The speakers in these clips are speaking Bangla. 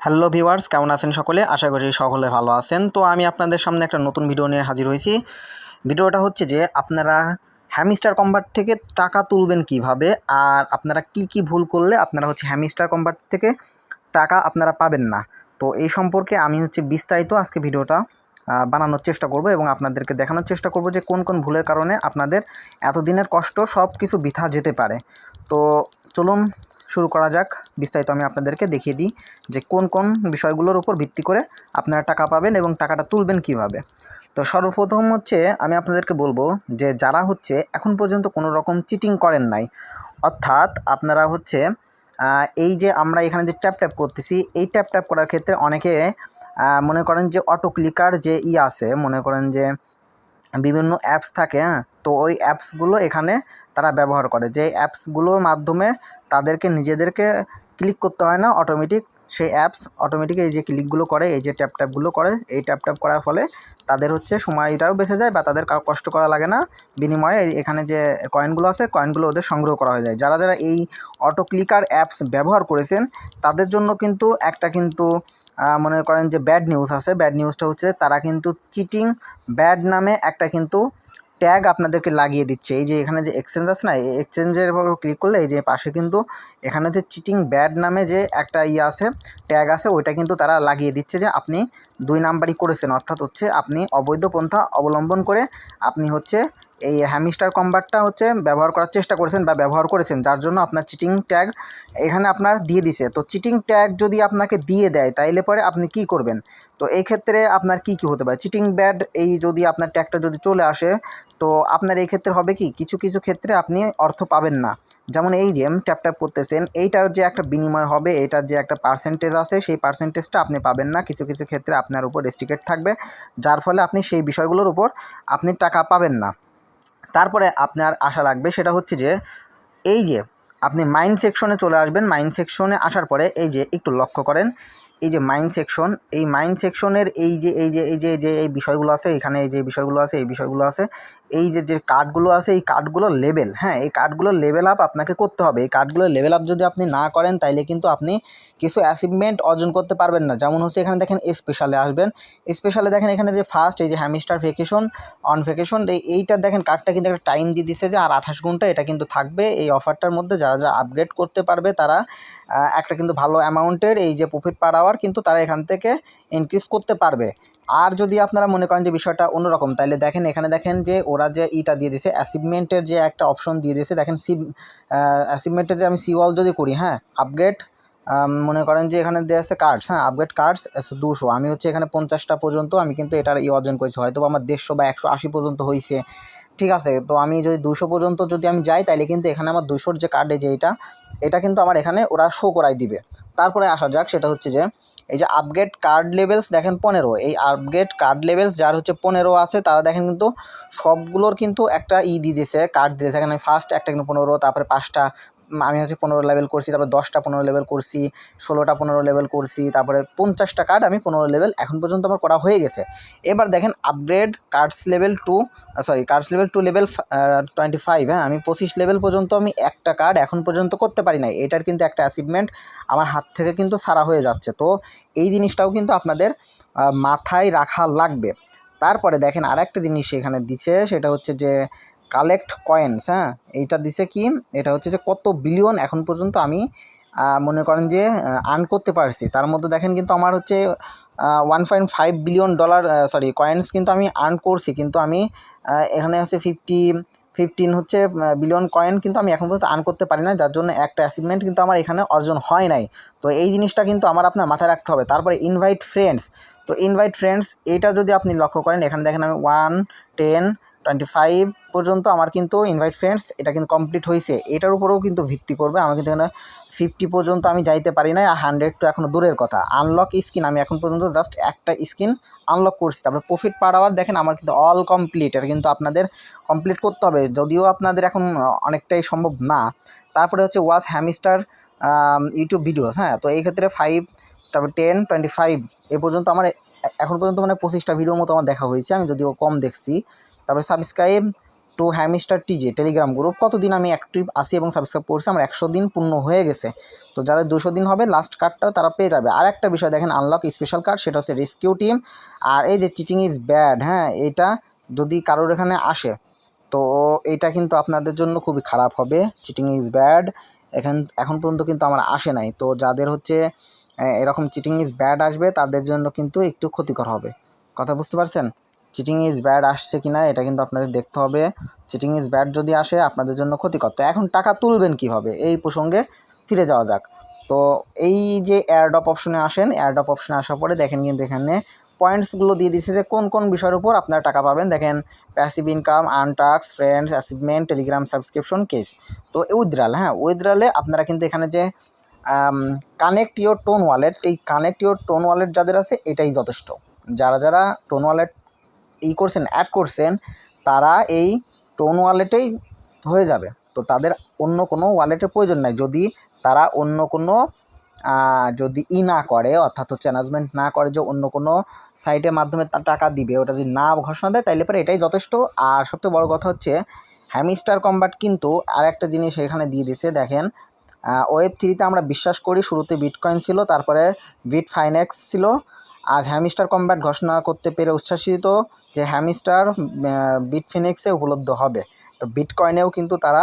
হ্যালো ভিউয়ার্স, কেমন আছেন সকলে? আশা করি সকলে ভালো আছেন। তো আমি আপনাদের সামনে একটা নতুন ভিডিও নিয়ে হাজির হয়েছি। ভিডিওটা হচ্ছে যে, আপনারা হ্যামিস্টার কম্বাট থেকে টাকা তুলবেন কীভাবে, আর আপনারা কি কি ভুল করলে আপনারা হচ্ছে হ্যামিস্টার কম্বার্ট থেকে টাকা আপনারা পাবেন না। তো এই সম্পর্কে আমি হচ্ছে বিস্তারিত আজকে ভিডিওটা বানানোর চেষ্টা করব এবং আপনাদেরকে দেখানোর চেষ্টা করব যে কোন কোন ভুলের কারণে আপনাদের এতদিনের কষ্ট সব কিছু বৃথা যেতে পারে। তো চলুন শুরু করা যাক। বিস্তারিত আমি আপনাদেরকে দেখিয়ে দিই যে কোন কোন বিষয়গুলোর উপর ভিত্তি করে আপনারা টাকা পাবেন এবং টাকাটা তুলবেন কীভাবে। তো সর্বপ্রথম হচ্ছে আমি আপনাদেরকে বলব যে যারা হচ্ছে এখন পর্যন্ত কোনো রকম চিটিং করেন নাই, অর্থাৎ আপনারা হচ্ছে এই যে আমরা এখানে যে ট্যাপ ট্যাপ করতেছি, এই ট্যাপ ট্যাপ করার ক্ষেত্রে অনেকে মনে করেন যে অটো ক্লিকার যে ই আছে, মনে করেন যে বিভিন্ন অ্যাপস থাকে হ্যাঁ? তো ওই অ্যাপসগুলো এখানে তারা ব্যবহার করে। যে অ্যাপসগুলোর মাধ্যমে তাদেরকে নিজেদেরকে ক্লিক করতে হয় না অটোমেটিক সেই অ্যাপস অটোমেটিক এই যে ক্লিকগুলো করে, এই যে ট্যাপ ট্যাপগুলো করে, এই ট্যাপ ট্যাপ করার ফলে তাদের হচ্ছে সময়টাও বেঁচে যায় বা তাদের কষ্ট করা লাগে না। বিনিময়ে এখানে যে কয়েনগুলো আছে কয়েনগুলো ওদের সংগ্রহ করা হয়ে যায়। যারা যারা এই অটো ক্লিকার অ্যাপস ব্যবহার করেছেন, তাদের জন্য কিন্তু একটা কিন্তু মনে করেন যে ব্যাড নিউজ আছে। ব্যাড নিউজটা হচ্ছে তারা কিন্তু চিটিং ব্যাড নামে একটা কিন্তু ট্যাগ আপনাদেরকে লাগিয়ে দিচ্ছে। এই যে এখানে যে এক্সচেঞ্জ আছে না, এই এক্সচেঞ্জের উপর ক্লিক করলে এই যে পাশে কিন্তু এখানে যে চিটিং ব্যাড নামে যে একটা ইয়ে আছে ট্যাগ আছে, ওইটা কিন্তু তারা লাগিয়ে দিচ্ছে যে আপনি দুই নাম্বারই করেছেন। অর্থাৎ হচ্ছে আপনি অবৈধ পন্থা অবলম্বন করে আপনি হচ্ছে এই হ্যামিস্টার কম্বারটা হচ্ছে ব্যবহার করার চেষ্টা করেছেন বা ব্যবহার করেছেন, যার জন্য আপনার চিটিং ট্যাগ এখানে আপনার দিয়ে দিছে। তো চিটিং ট্যাগ যদি আপনাকে দিয়ে দেয়, তাইলে পরে আপনি কি করবেন? তো এই ক্ষেত্রে আপনার কি কি হতে পারে? চিটিং ব্যাড এই যদি আপনার ট্যাগটা যদি চলে আসে, তো আপনার এই ক্ষেত্রে হবে কি? কিছু কিছু ক্ষেত্রে আপনি অর্থ পাবেন না। যেমন এই গেম ট্যাপ ট্যাপ করতেছেন, এইটার যে একটা বিনিময় হবে, এটার যে একটা পার্সেন্টেজ আছে, সেই পার্সেন্টেজটা আপনি পাবেন না। কিছু কিছু ক্ষেত্রে আপনার উপর রেস্ট্রিকেট থাকবে, যার ফলে আপনি সেই বিষয়গুলোর উপর আপনি টাকা পাবেন না। তারপরে আপনার আশা লাগবে সেটা হচ্ছে যে, এই যে আপনি মাইন্ড সেকশনে চলে আসবেন মাইন্ড সেকশনে আসার পরে এই যে একটু লক্ষ্য করেন এই যে মাইন্ড সেকশন এই মাইন্ড সেকশনের এই যে এই যে এই যে যে, এই বিষয়গুলো আছে, এখানে এই যে বিষয়গুলো আছে, এই বিষয়গুলো আছে, এই যে যে কার্ডগুলো আছে, এই কার্ডগুলোর লেভেল হ্যাঁ এই কার্ডগুলোর লেভেল আপ আপনাকে করতে হবে। এই কার্ডগুলোর লেভেল আপ যদি আপনি না করেন, তাইলে কিন্তু আপনি কিছু অ্যাচিভমেন্ট অর্জন করতে পারবেন না। যেমন হচ্ছে এখানে দেখেন স্পেশালে আসবেন। স্পেশালে দেখেন এখানে যে ফার্স্ট এই যে হ্যামিস্টার ভেকেশন অন ভেকেশন এই, এইটা দেখেন কার্ডটা কিন্তু একটা টাইম দিয়ে দিছে যে আর আঠাশ ঘণ্টা এটা কিন্তু থাকবে। এই অফারটার মধ্যে যারা যারা আপগ্রেড করতে পারবে, তারা একটা কিন্তু ভালো অ্যামাউন্টের এই যে প্রফিট পার আওয়ার কিন্তু তারা এখান থেকে ইনক্রিজ করতে পারবে। আর যদি আপনারা মনে করেন যে বিষয়টা অন্যরকম তাহলে দেখেন এখানে দেখেন যে ওরা যে ইটা দিয়ে দিয়েছে অ্যাচিভমেন্টের যে একটা অপশন দিয়ে দিয়েছে দেখেন সি অ্যাচিভমেন্টের যে আমি সি ওয়াল যদি করি হ্যাঁ আপগ্রেড মনে করেন যে এখানে দেওয়া আছে কার্ডস হ্যাঁ আপগ্রেড কার্ডস দুশো। আমি হচ্ছে এখানে পঞ্চাশটা পর্যন্ত আমি কিন্তু এটার ই অর্জন করেছি। হয়তো আমার দেড়শো বা একশো আশি পর্যন্ত হয়েছে ঠিক আছে, তো আমি যদি দুশো পর্যন্ত যদি আমি যাই তাহলে কিন্তু এখানে আমার দুশোর যে কার্ডে যে এটা এটা কিন্তু আমার এখানে ওরা শো করাই দিবে। তারপরে আসা যাক, সেটা হচ্ছে যে, এই যে আপগ্রেড কার্ড লেভেলস দেখেন পনেরো। এই আপগ্রেড কার্ড লেভেলস যার হচ্ছে পনেরো আছে, তারা দেখেন কিন্তু সবগুলোর কিন্তু একটা ই দিয়ে দিয়েছে কার্ড দিয়েছে এখানে ফার্স্ট একটা কিন্তু পনেরো, তারপরে পাঁচটা আমি হচ্ছে পনেরো লেভেল করছি, তারপর দশটা পনেরো লেভেল করছি, ষোলোটা পনেরো লেভেল করছি, তারপরে পঞ্চাশটা কার্ড আমি পনেরো লেভেল এখন পর্যন্ত আমার করা হয়ে গেছে। এবার দেখেন upgrade cards level two sorry cards level two level twenty five হ্যাঁ আমি পঁচিশ লেভেল পর্যন্ত আমি একটা কার্ড এখন পর্যন্ত করতে পারি নাই। এটার কিন্তু একটা অ্যাচিভমেন্ট আমার হাত থেকে কিন্তু সারা হয়ে যাচ্ছে। তো এই জিনিসটাও কিন্তু আপনাদের মাথায় রাখা লাগবে। তারপরে দেখেন আর একটা জিনিস এখানে দিছে, সেটা হচ্ছে যে কালেক্ট কয়েন্স হ্যাঁ? এইটা দিছে কি? এটা হচ্ছে যে কত বিলিয়ন এখন পর্যন্ত আমি মনে করেন যে আর্ন করতে পারছি। তার মধ্যে দেখেন কিন্তু আমার হচ্ছে one point five billion dollar sorry coins কিন্তু আমি আর্ন করছি। কিন্তু আমি এখানে হচ্ছে ফিফটি ফিফটিন হচ্ছে বিলিয়ন কয়েন কিন্তু আমি এখন পর্যন্ত আর্ন করতে পারি না যার জন্য একটা অ্যাচিভমেন্ট কিন্তু আমার এখানে অর্জন হয় নাই। তো এই জিনিসটা কিন্তু আমার আপনার মাথায় রাখতে হবে। তারপরে ইনভাইট ফ্রেন্ডস তো ইনভাইট ফ্রেন্ডস এটা যদি আপনি লক্ষ্য করেন, এখানে দেখেন আমি ওয়ান টেন টোয়েন্টি ফাইভ পর্যন্ত আমার কিন্তু ইনভাইট ফ্রেন্ডস এটা কিন্তু কমপ্লিট হয়েছে। এটার উপরেও কিন্তু ভিত্তি করবে। আমার কিন্তু এখানে ফিফটি পর্যন্ত আমি যাইতে পারি না আর হান্ড্রেড তো এখনও দূরের কথা। আনলক স্কিন আমি এখন পর্যন্ত জাস্ট একটা স্কিন আনলক করছি। তারপরে প্রফিট পার আওয়ার দেখেন, আমার কিন্তু অল কমপ্লিট এটা কিন্তু আপনাদের কমপ্লিট করতে হবে। যদিও আপনাদের এখন অনেকটাই সম্ভব না। তারপরে হচ্ছে ওয়াচ হ্যামিস্টার ইউটিউব ভিডিওস হ্যাঁ? তো এই ক্ষেত্রে ফাইভ তারপর টেন টোয়েন্টি ফাইভ এ পর্যন্ত আমার এখন পর্যন্ত মানে পঁচিশটা ভিডিও মতো আমার দেখা হয়েছে, আমি যদিও কম দেখছি। তারপরে subscribe to Hamster TJ Telegram group কতদিন আমি অ্যাক্টিভ আসি এবং সাবস্ক্রাইব করছি, আমার একশো দিন পূর্ণ হয়ে গেছে। তো যাদের দুশো দিন হবে লাস্ট কার্ডটা তারা পেয়ে যাবে। আর একটা বিষয় দেখেন আনলক স্পেশাল কার্ড সেটা হচ্ছে রেস্কিউ টিম আর এই যে চিটিং ইজ ব্যাড হ্যাঁ এটা যদি কারোর এখানে আসে, তো এটা কিন্তু আপনাদের জন্য খুবই খারাপ হবে। চিটিং ইজ ব্যাড এখান এখন পর্যন্ত কিন্তু আমার আসে নাই। তো যাদের হচ্ছে এরকম চিটিং ইজ ব্যাড আসবে, তাদের জন্য কিন্তু একটু ক্ষতিকর হবে। কথা বুঝতে পারছেন? চিটিং ইজ ব্যাড আসছে কিনা, এটা কিন্তু আপনাদের দেখতে হবে। চিটিং ইজ ব্যাড যদি আসে, আপনাদের জন্য ক্ষতিকর। তো এখন টাকা তুলবেন কীভাবে? এই প্রসঙ্গে ফিরে যাওয়া যাক। তো এই যে অ্যাডপ অপশনে আসেন অ্যাডপ অপশনে আসার পরে দেখেন কিন্তু এখানে পয়েন্টসগুলো দিয়ে দিচ্ছে যে কোন কোন বিষয়ের উপর আপনারা টাকা পাবেন। দেখেন passive income আনটাক্স friends achievement Telegram subscription case তো উইথড্রাল হ্যাঁ উইথড্রালে আপনারা কিন্তু এখানে যে কানেক্ট ইওর টোন ওয়ালেট এই কানেক্ট ইওর টোন ওয়ালেট যাদের আছে, এটাই যথেষ্ট। যারা যারা টোন ওয়ালেট ই করছেন অ্যাড করছেন, তারা এই টোন ওয়ালেটেই হয়ে যাবে। তো তাদের অন্য কোনো ওয়ালেটের প্রয়োজন নাই। যদি তারা অন্য কোনো যদি ই না করে, অর্থাৎ হচ্ছে অ্যানাউন্সমেন্ট না করে যে অন্য কোনো সাইটের মাধ্যমে তার টাকা দিবে, ওটা যদি না ঘোষণা দেয়, তাইলে পরে এটাই যথেষ্ট। আর সবচেয়ে বড় কথা হচ্ছে হ্যামিস্টার কম্বাট কিন্তু আর একটা জিনিস এখানে দিয়ে দিছে, দেখেন ওয়েব থ্রিতে আমরা বিশ্বাস করি শুরুতে বিটকয়েন ছিল, তারপরে বিট ফাইনেক্স ছিল। আজ হ্যামিস্টার কম্ব্যাট ঘোষণা করতে পেরে উচ্ছ্বাসিত যে হ্যামিস্টার বিট ফিনিক্সে উপলব্ধ হবে। তো বিটকয়েনেও কিন্তু তারা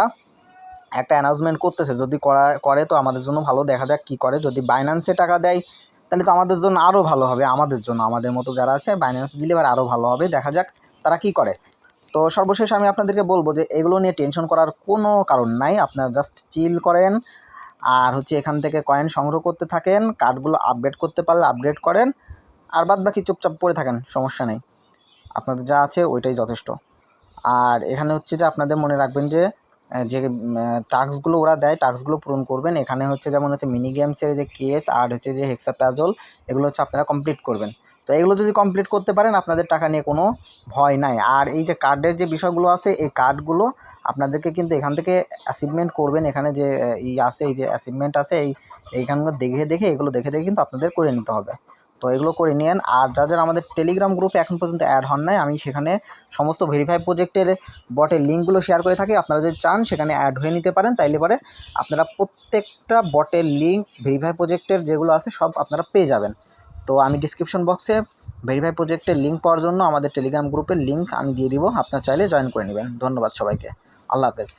একটা অ্যানাউন্সমেন্ট করতেছে, যদি করা, করে তো আমাদের জন্য ভালো, দেখা যাক কী করে। যদি বাইন্যান্সে টাকা দেয়, তাহলে তো আমাদের জন্য আরও ভালো হবে, আমাদের জন্য, আমাদের মতো যারা আছে বাইন্যান্স দিলে এবার আরও ভালো হবে, দেখা যাক তারা কী করে। তো সর্বশেষ আমি আপনাদেরকে বলব যে এগুলো নিয়ে টেনশন করার কোনো কারণ নাই, আপনারা জাস্ট চিল করেন। আর হচ্ছে এখান থেকে কয়েন সংগ্রহ করতে থাকেন কার্ডগুলো আপডেট করতে পারলে আপডেট করেন, আর বাদ বাকি চুপচাপ পড়ে থাকেন, সমস্যা নেই। আপনাদের যা আছে ওইটাই যথেষ্ট। আর এখানে হচ্ছে যে আপনাদের মনে রাখবেন যে যে টাস্কগুলো ওরা দেয় টাস্কগুলো পূরণ করবেন। এখানে হচ্ছে যেমন হচ্ছে মিনি গেমসের যে কেস আর হচ্ছে যে হেক্সা প্যাজল এগুলো হচ্ছে আপনারা কমপ্লিট করবেন। তো এগুলো যদি কমপ্লিট করতে পারেন, আপনাদের টাকা নিয়ে কোনো ভয় নাই। আর এই যে কার্ডের যে বিষয়গুলো আছে, এই কার্ডগুলো আপনাদেরকে কিন্তু এখান থেকে অ্যাচিভমেন্ট করবেন। এখানে যে, ই আছে, এই যে অ্যাচিভমেন্ট আছে, এই এইখানগুলো দেখে দেখে, এগুলো দেখে দেখে কিন্তু আপনাদের করে নিতে হবে। তো এগুলো করে নিন আর যা যারা আমাদের টেলিগ্রাম গ্রুপে এখন পর্যন্ত অ্যাড হন নাই, আমি সেখানে সমস্ত ভেরিফাই প্রজেক্টের বটের লিঙ্কগুলো শেয়ার করে থাকি। আপনারা যদি চান, সেখানে অ্যাড হয়ে নিতে পারেন। তাইলে পরে আপনারা প্রত্যেকটা বটের লিঙ্ক ভেরিফাই প্রজেক্টের যেগুলো আছে, সব আপনারা পেয়ে যাবেন। তো আমি ডিসক্রিপশন বক্সে ভেরিফাই প্রজেক্টের লিঙ্ক পাওয়ার জন্য আমাদের টেলিগ্রাম গ্রুপের লিঙ্ক আমি দিয়ে দিব। আপনার চাইলে জয়েন করে নেবেন। ধন্যবাদ সবাইকে। আল্লাহ হাফেজ।